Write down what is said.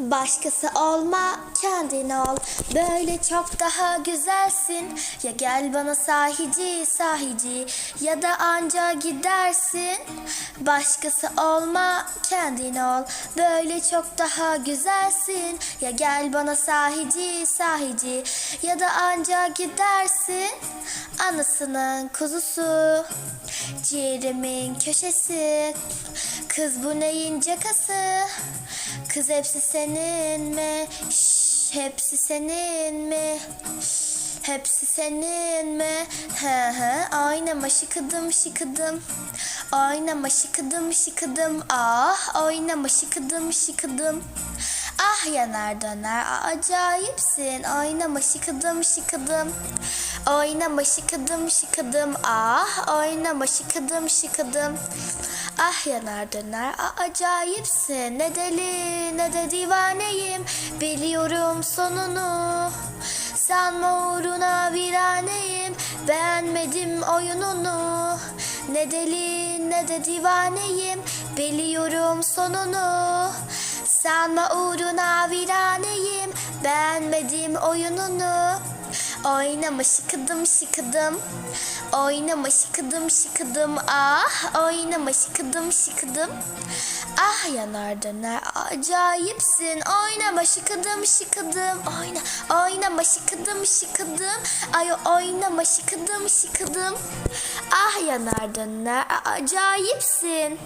Başkası olma kendin ol. Böyle çok daha güzelsin. Ya gel bana sahici sahici. Ya da anca gidersin. Başkası olma kendin ol. Böyle çok daha güzelsin. Ya gel bana sahici sahici. Ya da anca gidersin Anasının kuzusu Ciğerimin köşesi Kız bu neyin cakası Kız hepsi senin mi? Şş, hepsi senin mi? Şş, hepsi senin mi? He he oynama şıkıdım şıkıdım Oynama şıkıdım şıkıdım Ah oynama şıkıdım şıkıdım Ah yanar döner acayipsin. Oynama şıkıdım şıkıdım. Oynama şıkıdım şıkıdım. Ah oynama şıkıdım şıkıdım. Ah yanar döner acayipsin. Ne deli ne de divaneyim. Biliyorum sonunu. Sanma uğruna viraneyim. Beğenmedim oyununu. Ne deli ne de divaneyim. Biliyorum sonunu Sanma uğruna viraneyim. Beğenmedim oyununu. Oynama şıkıdım şıkıdım. Oynama şıkıdım şıkıdım. Ah oynama şıkıdım şıkıdım. Ah yanar döner acayipsin. Oynama şıkıdım şıkıdım. Oyna oynama şıkıdım şıkıdım. Ay oynama şıkıdım şıkıdım. Ah yanar döner acayipsin